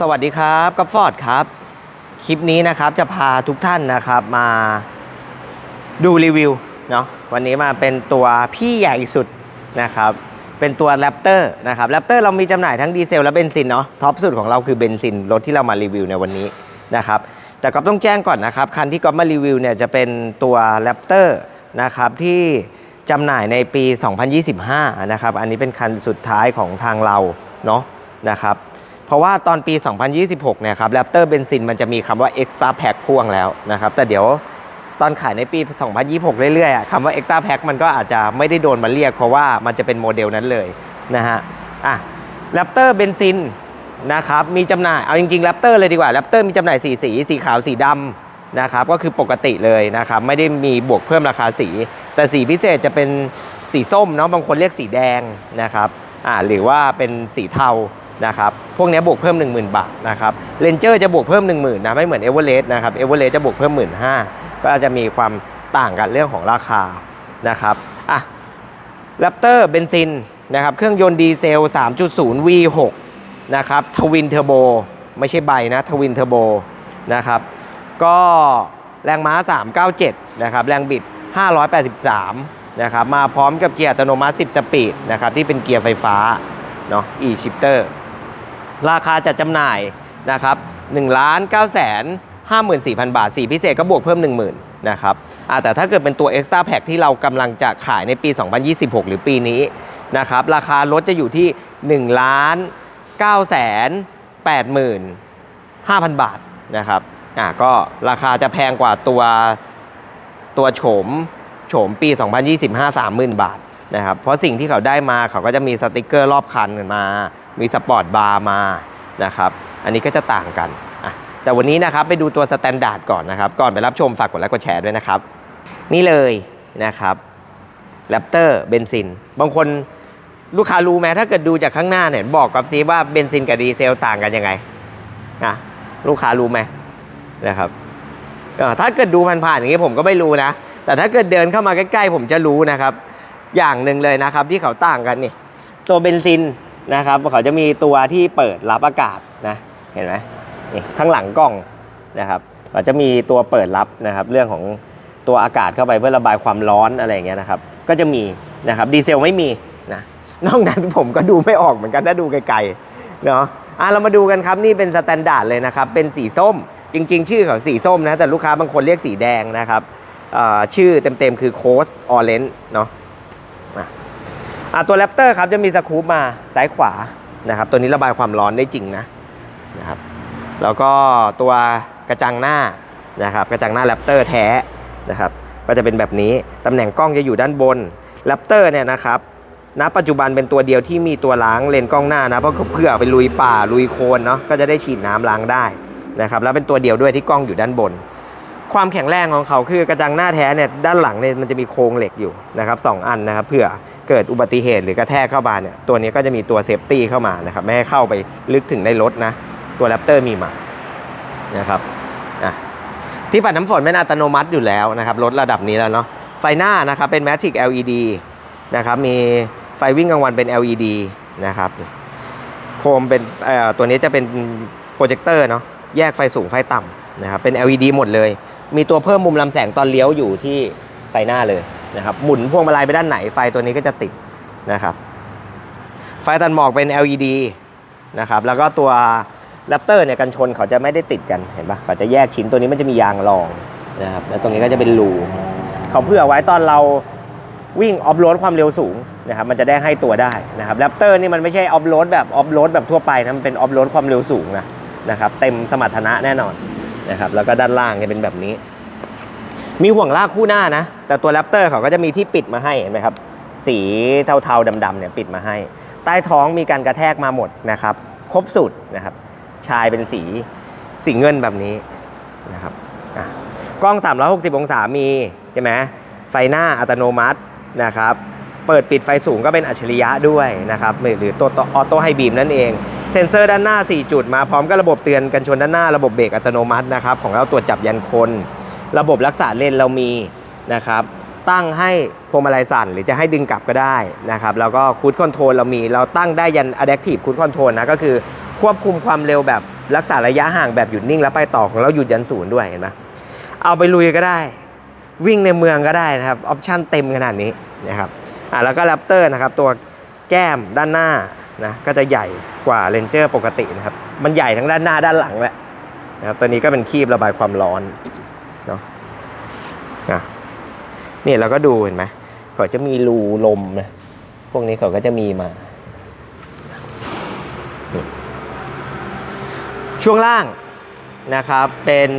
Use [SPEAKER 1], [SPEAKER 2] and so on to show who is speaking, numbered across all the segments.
[SPEAKER 1] สวัสดีครับกับฟอร์ดครับ คลิปนี้นะครับจะพาทุกท่านนะครับมาดูรีวิวเนาะวันนี้มาเป็นตัวพี่ใหญ่สุดนะครับ เป็นตัวแรปเตอร์นะครับแรปเตอร์เรามีจำหน่ายทั้งดีเซลและเบนซินเนาะท็อปสุดของเราคือเบนซินรถที่เรามารีวิวในวันนี้นะครับ แต่ก็ต้องแจ้งก่อนนะครับ คันที่ก๊อฟมารีวิวเนี่ยจะเป็นตัวแรปเตอร์นะครับที่จำหน่ายในปี 2025 นะครับ อันนี้เป็นคันสุดท้ายของทางเราเนาะนะครับ เพราะว่าตอนปี 2026 เนี่ยครับแรปเตอร์เบนซินมันจะมีคำว่า Extra Pack พ่วงแล้วนะครับ แต่เดี๋ยวตอนขายในปี 2026 เรื่อยๆคำว่า Extra Pack มันก็อาจจะไม่ได้โดนมาเรียก เพราะว่ามันจะเป็นโมเดลนั้นเลยนะฮะอะแรปเตอร์เบนซินนะครับมีจำหน่าย เอาจริงๆแรปเตอร์เลยดีกว่าแรปเตอร์มีจำหน่ายสีสี สีขาวสีดำนะครับก็คือปกติเลยนะครับไม่ได้มีบวกเพิ่มราคาสี แต่สีพิเศษจะเป็นสีส้มเนาะบางคนเรียกสีแดงนะครับอ่าหรือว่าเป็นสีเทา นะครับ พวกนี้บวกเพิ่ม 10,000 บาทนะครับเรนเจอร์จะบวกเพิ่ม 10,000นะไม่เหมือนเอเวอเรสต์นะครับเอเวอเรสต์จะบวกเพิ่ม 15,000ก็อาจจะมีความต่างกันเรื่องของราคานะครับอะแรปเตอร์เบนซินนะครับเครื่องยนต์ดีเซล 3.0 V6 นะครับทวินเทอร์โบไม่ใช่ใบนะทวินเทอร์โบนะครับก็แรงม้า 397 นะครับแรงบิด 583 นะครับมาพร้อมกับเกียร์อัตโนมัติ 10 สปีดนะครับที่เป็นเกียร์ไฟฟ้าเนาะ e-shifter ราคาจัดจำหน่ายนะครับ1ล้าน9แสน54,000บาท สีพิเศษก็บวกเพิ่ม10,000นะครับแต่ถ้าเกิดเป็นตัว Extra Pack ที่เรากำลังจะขายในปี 2026 หรือปีนี้นะครับราคารถจะอยู่ที่1ล้าน9แสน85,000 บาทนะครับอ่าก็ราคาจะแพงกว่าตัวตัวโฉมโฉมปี 2025 30,000 บาทนะครับเพราะสิ่งที่เขาได้มาเขาก็จะมีสติกเกอร์รอบคันมา มีสปอร์ตบาร์มานะครับ อันนี้ก็จะต่างกัน แต่วันนี้นะครับไปดูตัวสแตนดาร์ดก่อนนะครับ ก่อนไปรับชมฝากกดไลค์กดแชร์ด้วยนะครับ นี่เลยนะครับแรปเตอร์เบนซิน บางคนลูกค้ารู้ไหมถ้าเกิดดูจากข้างหน้าเนี่ยบอกกับซีว่าเบนซินกับดีเซลต่างกันยังไงนะลูกค้ารู้ไหมนะครับถ้าเกิดดูผ่านๆอย่างนี้ผมก็ไม่รู้นะ แต่ถ้าเกิดเดินเข้ามาใกล้ๆผมจะรู้นะครับ อย่างหนึ่งเลยนะครับที่เขาต่างกันนี่ตัวเบนซิน นะครับเขาจะมีตัวที่เปิดรับอากาศนะเห็นไหมนี่ข้างหลังกล้องนะครับเขาจะมีตัวเปิดรับนะครับเรื่องของตัวอากาศเข้าไปเพื่อระบายความร้อนอะไรอย่างเงี้ยนะครับก็จะมีนะครับดีเซลไม่มีนะนอกนั้นผมก็ดูไม่ออกเหมือนกันถ้าดูไกลๆเนาะอะเรามาดูกันครับนี่เป็นสแตนดาร์ดเลยนะครับเป็นสีส้มจริง ๆ ชื่อเขาสีส้มนะแต่ลูกค้าบางคนเรียกสีแดงนะครับชื่อเต็มๆคือโคสออเรนเนาะ ตัวแรปเตอร์ครับจะมีสกูปมาซ้ายขวานะครับ ตัวนี้ระบายความร้อนได้จริงนะนะครับ แล้วก็ตัวกระจังหน้านะครับกระจังหน้าแรปเตอร์แท้นะครับ ก็จะเป็นแบบนี้ตำแหน่งกล้องจะอยู่ด้านบนแรปเตอร์เนี่ยนะครับณปัจจุบันเป็นตัวเดียวที่มีตัวล้างเลนกล้องหน้านะเพราะเพื่อไปลุยป่าลุยโคลนเนาะก็จะได้ฉีดน้ำล้างได้นะครับ แล้วเป็นตัวเดียวด้วยที่กล้องอยู่ด้านบน ความแข็งแรงของเขาคือกระจังหน้าแท้เนี่ยด้านหลังเนี่ยมันจะมีโครงเหล็กอยู่นะครับสองอันนะครับเผื่อเกิดอุบัติเหตุหรือกระแทกเข้ามาเนี่ยตัวนี้ก็จะมีตัวเซฟตี้เข้ามานะครับไม่ให้เข้าไปลึกถึงในรถนะตัวแรปเตอร์มีมานะครับอะที่ปัดน้ำฝนเป็นอัตโนมัติอยู่แล้วนะครับรถระดับนี้แล้วเนาะไฟหน้านะครับเป็น Matic LED นะครับมีไฟวิ่งกลางวันเป็น LED นะครับโคมเป็นตัวนี้จะเป็นโปรเจคเตอร์เนาะแยกไฟสูงไฟต่ำนะครับเป็น LED หมดเลย มีตัวเพิ่มมุมลำแสงตอนเลี้ยวอยู่ที่ไฟหน้าเลยนะครับหมุนพวงมาลัยไปด้านไหนไฟตัวนี้ก็จะติดนะครับไฟตัดหมอกเป็น LED นะครับแล้วก็ตัวแรปเตอร์เนี่ยกันชนเขาจะไม่ได้ติดกันเห็นปะเขาจะแยกชิ้นตัวนี้มันจะมียางรองนะครับแล้วตรงนี้ก็จะเป็นรูเขาเพื่อไว้ตอนเราวิ่งออฟโรดความเร็วสูงนะครับมันจะได้ให้ตัวได้นะครับแรปเตอร์นี่มันไม่ใช่ออฟโรดแบบออฟโรดแบบทั่วไปนะมันเป็นออฟโรดความเร็วสูงนะนะครับเต็มสมรรถนะแน่นอน นะครับแล้วก็ด้านล่างจะเป็นแบบนี้ มีห่วงลากคู่หน้านะ แต่ตัวแรปเตอร์เขาก็จะมีที่ปิดมาให้เห็นไหมครับ สีเทาๆดำๆเนี่ยปิดมาให้ ใต้ท้องมีการกระแทกมาหมดนะครับ ครบสุดนะครับ ชายเป็นสีสีเงินแบบนี้นะครับอะกล้อง 360 องศามีใช่ไหมไฟหน้าอัตโนมัตินะครับ เปิดปิดไฟสูงก็เป็นอัจฉริยะด้วยนะครับหรือตัวออโต้ไฮบีมนั่นเอง เซ็นเซอร์ด้านหน้า 4 จุดมาพร้อมกับระบบเตือนกันชนด้านหน้าระบบเบรกอัตโนมัตินะครับของเราตรวจจับยันคน ระบบรักษาเลนเรามีนะครับตั้งให้พวงมาลัยสั่นหรือจะให้ดึงกลับก็ได้นะครับแล้วก็คูดคอนโทรลเรามี เราตั้งได้ยัน Adaptive Cruise Control นะก็คือคควบคุมความเร็วแบบรักษาระยะห่างแบบหยุดนิ่งแล้วไปต่อของเราหยุดยันศูนย์ด้วยเห็นไหมเอาไปลุยก็ได้ วิ่งในเมืองก็ได้นะครับออปชั่นเต็มขนาดนี้นะครับอ่าแล้วก็แรปเตอร์นะครับตัวแก้มด้านหน้า นะก็จะใหญ่กว่าเรนเจอร์ปกตินะครับ มันใหญ่ทั้งด้านหน้าด้านหลังแหละนะครับตัวนี้ก็เป็นคีบระบายความร้อนเนาะอะนี่เราก็ดูเห็นไหมเขาจะมีรูลมนะพวกนี้เขาก็จะมีมา ช่วงล่างนะครับเป็น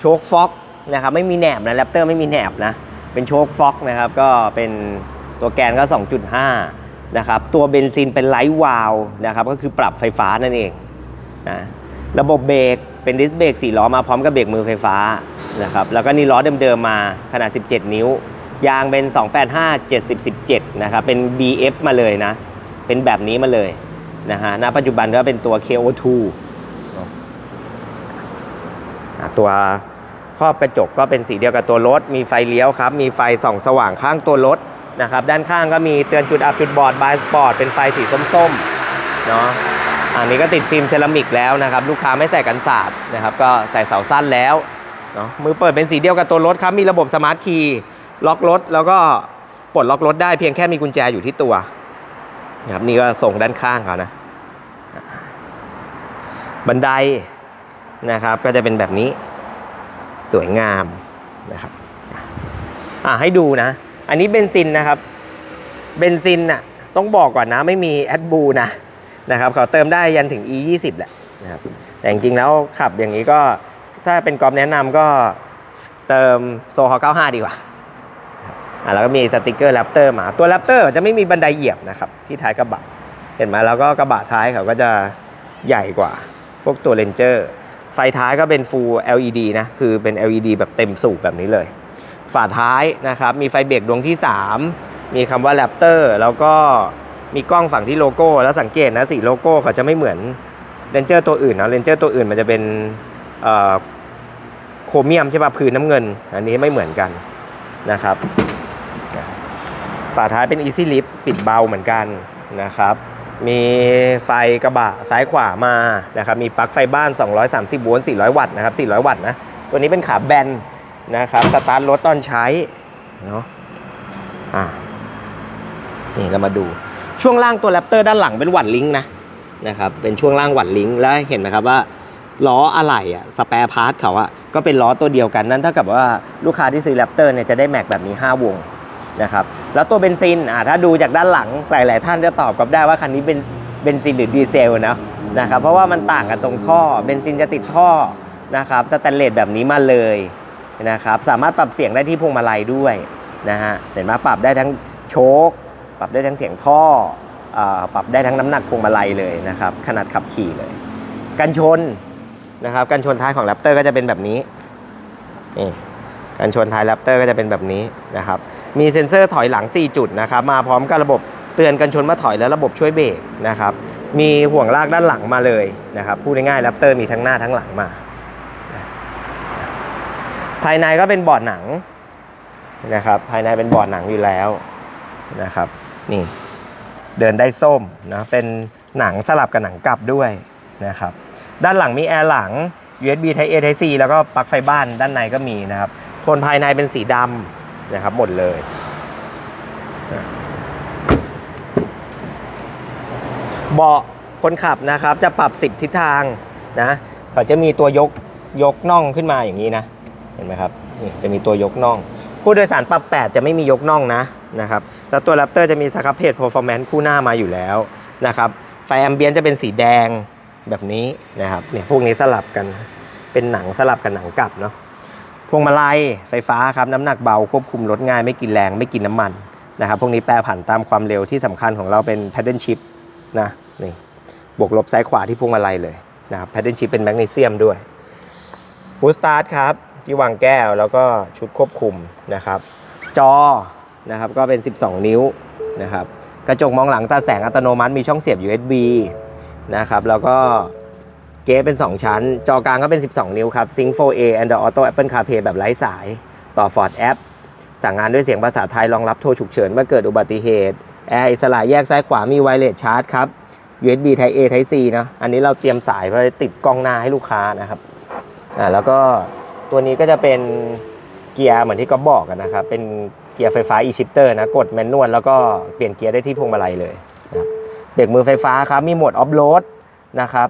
[SPEAKER 1] โชคฟ็อกนะครับไม่มีแหนบนะแรปเตอร์ไม่มีแหนบนะ เป็นโชคฟ็อกนะครับ ก็เป็นตัวแกนก็ 2.5 นะครับตัวเบนซินเป็นไลท์วาลนะครับก็คือปรับไฟฟ้านั่นเองนะระบบเบรกเป็นดิสเบรก4ล้อมาพร้อมกับเบรกมือไฟฟ้านะครับแล้วก็นี่ล้อเดิมๆมาขนาด 17 นิ้ว ยางเป็น 285 70 17นะครับเป็น BF มาเลยนะ เป็นแบบนี้มาเลยนะฮะณปัจจุบันก็เป็นตัว KO2 เนอะอะตัวครอบกระจกก็เป็นสีเดียวกับตัวรถ มีไฟเลี้ยวครับ มีไฟส่องสว่างข้างตัวรถ นะครับด้านข้างก็มีเตือนจุดอับจุดบอดบายสปอร์ตเป็นไฟสีส้มๆเนาะอันนี้ก็ติดฟิล์มเซรามิกแล้วนะครับลูกค้าไม่ใส่กันสาดนะครับก็ใส่เสาสั้นแล้วเนาะมือเปิดเป็นสีเดียวกับตัวรถครับมีระบบสมาร์ทคีย์ล็อกรถแล้วก็ปลดล็อกรถได้เพียงแค่มีกุญแจอยู่ที่ตัวนะครับนี่ก็ส่งด้านข้างเขานะบันไดนะครับก็จะเป็นแบบนี้สวยงามนะครับอ่าให้ดูนะ อันนี้เบนซินนะครับ เบนซินน่ะต้องบอกก่อนนะไม่มีแอดบูนะนะครับเขาเติมได้ยันถึง e 2 0แหละนะครับแต่จริงๆแล้วขับอย่างนี้ก็ถ้าเป็นกอล์ฟแนะนำก็เติมโซฮอ95 ดีกว่าอะแล้วก็มีสติกเกอร์แรปเตอร์มาตัวแรปเตอร์จะไม่มีบันไดเหยียบนะครับที่ท้ายกระบะ เห็นไหมแล้วก็กระบะท้ายเขาก็จะใหญ่กว่า พวกตัวเ a นเจอร์ไฟท้ายก็เป็น Full LED นะ คือเป็น LED แบบเต็มสูบแบบนี้เลย ฝาท้ายนะครับ มีไฟเบรกดวงที่ 3 มีคำว่าแรปเตอร์แล้วก็มีกล้องฝั่งที่โลโก้ แล้วสังเกตนะสีโลโก้เขาจะไม่เหมือนเรนเจอร์ตัวอื่นนะเรนเจอร์ตัวอื่นมันจะเป็นโครเมียมใช่ป่ะพื้นน้ำเงิน อันนี้ไม่เหมือนกันนะครับฝาท้ายเป็น Easy Lift ปิดเบาเหมือนกันนะครับ มีไฟกระบะซ้ายขวามานะครับ มีปลั๊กไฟบ้าน 230 โวลต์ 400 วัตต์นะครับ 400 วัตต์นะ ตัวนี้เป็นขาแบน นะครับสตาร์ทรถตอนใช้เนาะอ่านี่เรามาดูช่วงล่างตัวแรปเตอร์ด้านหลังเป็นหวัดลิงนะนะครับเป็นช่วงล่างหวัดลิงแล้วเห็นไหมครับว่าล้ออะไหล่อะสแปร์พาร์ทเขาอะก็เป็นล้อตัวเดียวกันนั่นเท่ากับว่าลูกค้าที่ซื้อแรปเตอร์เนี่ยจะได้แม็กแบบนี้ 5 วงนะครับแล้วตัวเบนซินอ่าถ้าดูจากด้านหลังหลาย ๆ ท่านจะตอบกับได้ว่าคันนี้เป็นเบนซินหรือดีเซลนะนะครับเพราะว่ามันต่างกันตรงท่อเบนซินจะติดท่อนะครับสแตนเลสแบบนี้มาเลย นะครับ สามารถปรับเสียงได้ที่พวงมาลัยด้วยนะฮะเห็นไหมปรับได้ทั้งโชคปรับได้ทั้งเสียงท่ออปรับได้ทั้งน้ำหนักพวงมาลัยเลยนะครับ ขนาดขับขี่เลย กันชนนะครับกันชนท้ายของแรปเตอร์ก็จะเป็นแบบนี้นี่การชนท้ายแรปเตอร์ก็จะเป็นแบบนี้นะครับ มีเซ็นเซอร์ถอยหลัง 4 จุดนะครับ มาพร้อมกับระบบเตือนกันชนเมื่อถอยและระบบช่วยเบรกนะครับ มีห่วงลากด้านหลังมาเลยนะครับ พูดง่ายๆแรปเตอร์มีทั้งหน้าทั้งหลังมา ภายในก็เป็นบอร์ดหนังนะครับ ภายในเป็นบอร์ดหนังอยู่แล้วนะครับ นี่เดินได้ส้มนะเป็นหนังสลับกับหนังกลับด้วยนะครับ ด้านหลังมีแอร์หลัง USB Type A Type C แล้วก็ปลั๊กไฟบ้านด้านในก็มีนะครับโทนภายในเป็นสีดำนะครับหมดเลยเบาะคนขับนะครับจะปรับ 10 ทิศทางนะเขาจะมีตัวยกยกน่องขึ้นมาอย่างนี้นะ เห็นไหมครับนี่จะมีตัวยกน่อง ผู้โดยสารปรับ 8 จะไม่มียกน่องนะนะครับแล้วตัว Raptor จะมีสครับเพจ Performance คู่หน้ามาอยู่แล้วนะครับไฟแอมเบียนจะเป็นสีแดงแบบนี้นะครับเนี่ยพวกนี้สลับกันเป็นหนังสลับกับหนังกลับเนาะพวงมาลัยไฟฟ้าครับน้ำหนักเบาควบคุมรถง่ายไม่กินแรงไม่กินน้ำมันนะครับพวกนี้แปรผันตามความเร็วที่สำคัญของเราเป็น paddle shift นะนี่บวกลบซ้ายขวาที่พวงมาลัยเลยนะครับ paddle shift เป็นแมกนีเซียมด้วยบูสตาร์ทครับ ที่วางแก้วแล้วก็ชุดควบคุมนะครับ จอนะครับก็เป็น 12 นิ้วนะครับ กระจกมองหลังตาแสงอัตโนมัติมีช่องเสียบ USB นะครับ แล้วก็เก๊เป็น 2 ชั้น จอกลางก็เป็น 12 นิ้วครับ Sync 4A Android Auto Apple CarPlay แบบไร้สาย ต่อ Ford App สั่งงานด้วยเสียงภาษาไทยรองรับโทรฉุกเฉินเมื่อเกิดอุบัติเหตุแอร์อิสระแยกซ้ายขวามีไวเลสชาร์จครับ USB Type A Type C เนะ อันนี้เราเตรียมสายเพื่อติดกล้องหน้าให้ลูกค้านะครับ อ่า แล้วก็ ตัวนี้ก็จะเป็นเกียร์เหมือนที่ก๊อฟบอกกันนะครับ เป็นเกียร์ไฟฟ้า e-shifter นะ กดแมนนวลแล้วก็เปลี่ยนเกียร์ได้ที่พวงมาลัยเลยนะครับเบรกมือไฟฟ้าครับ มีโหมดออฟโรดนะครับ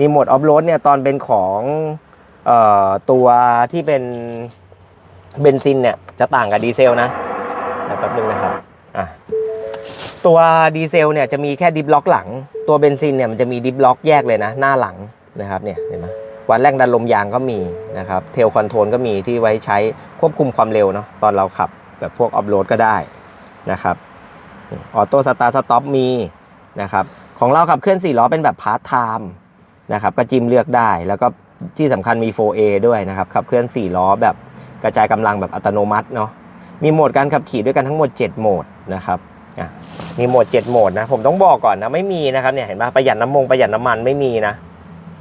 [SPEAKER 1] มีโหมดออฟโรดเนี่ยตอนเป็นของออตัวที่เป็นเบนซินเนี่ยจะต่างกับดีเซลนะแป๊บนึงนะครับอะตัวดีเซลเนี่ยจะมีแค่ดิฟล็อกหลัง ตัวเบนซินเนี่ยมันจะมีดิฟล็อกแยกเลยนะ หน้าหลังนะครับเนี่ยเห็นไหม วัดแรงดันลมยางก็มีนะครับเทลคอนโทรลก็มีที่ไว้ใช้ควบคุมความเร็วเนาะตอนเราขับแบบพวกออฟโรดก็ได้นะครับออโต้สตาร์สต็อปมีนะครับของเราขับเคลื่อน4ล้อเป็นแบบพาร์ทไทม์นะครับก็จิ้มเลือกได้ แล้วก็ที่สำคัญมี 4A ด้วยนะครับขับเคลื่อน 4 ล้อแบบกระจายกำลังแบบอัตโนมัติเนาะมีโหมดการขับขี่ด้วยกันทั้งหมด 7 โหมดนะครับมีโหมด 7 โหมดนะผมต้องบอกก่อนนะไม่มีนะครับเนี่ยเห็นปะประหยัดน้ำมงประหยัดน้ำมันไม่มีนะ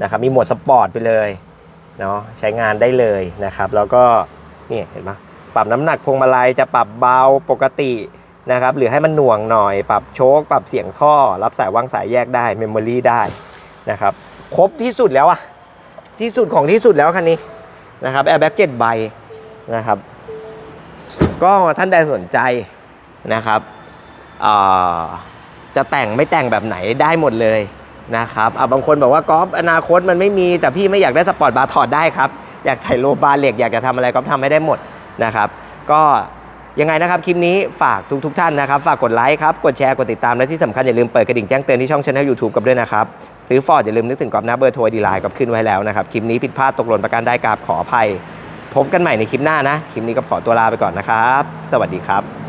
[SPEAKER 1] นะครับมีโหมดสปอร์ตไปเลยเนาะใช้งานได้เลยนะครับ แล้วก็นี่เห็นปะปรับน้ำหนักพวงมาลัยจะปรับเบาปกตินะครับหรือให้มันหน่วงหน่อย ปรับโชคปรับเสียงท่อ รับสายวางสายแยกได้เมมโมรีได้นะครับครบที่สุดแล้วอะที่สุดของที่สุดแล้วคันนี้นะครับแอร์แบ็กเจ็ดใบนะครับ ก็ท่านใดสนใจนะครับจะแต่งไม่แต่งแบบไหนได้หมดเลย นะครับอะบางคนบอกว่ากอล์ฟอนาคตมันไม่มีแต่พี่ไม่อยากได้สปอร์ตบาร์ถอดได้ครับ อยากถ่ายโลบาร์เหล็กอยากจะทำอะไรก็ทำให้ได้หมดนะครับ ก็ยังไงนะครับ คลิปนี้ฝากทุกทท่านนะครับ ฝากกดไลค์ครับ กดแชร์ กดติดตาม และที่สำคัญอย่าลืมเปิดกระดิ่งแจ้งเตือนที่ช่องช anel YouTube กับด้วยนะครับ ซื้อฟอร์ดอย่าลืมนึกถึงกอบนะเบอร์โทรดีไลน์กับขึ้นไว้แล้วนะครับ คลิปนี้ผิดพลาดตกหล่นประการใดกราบขออภัย พบกันใหม่ในคลิปหน้านะ คลิปนี้ก็ขอตัวลาไปก่อนนะครับ สวัสดีครับ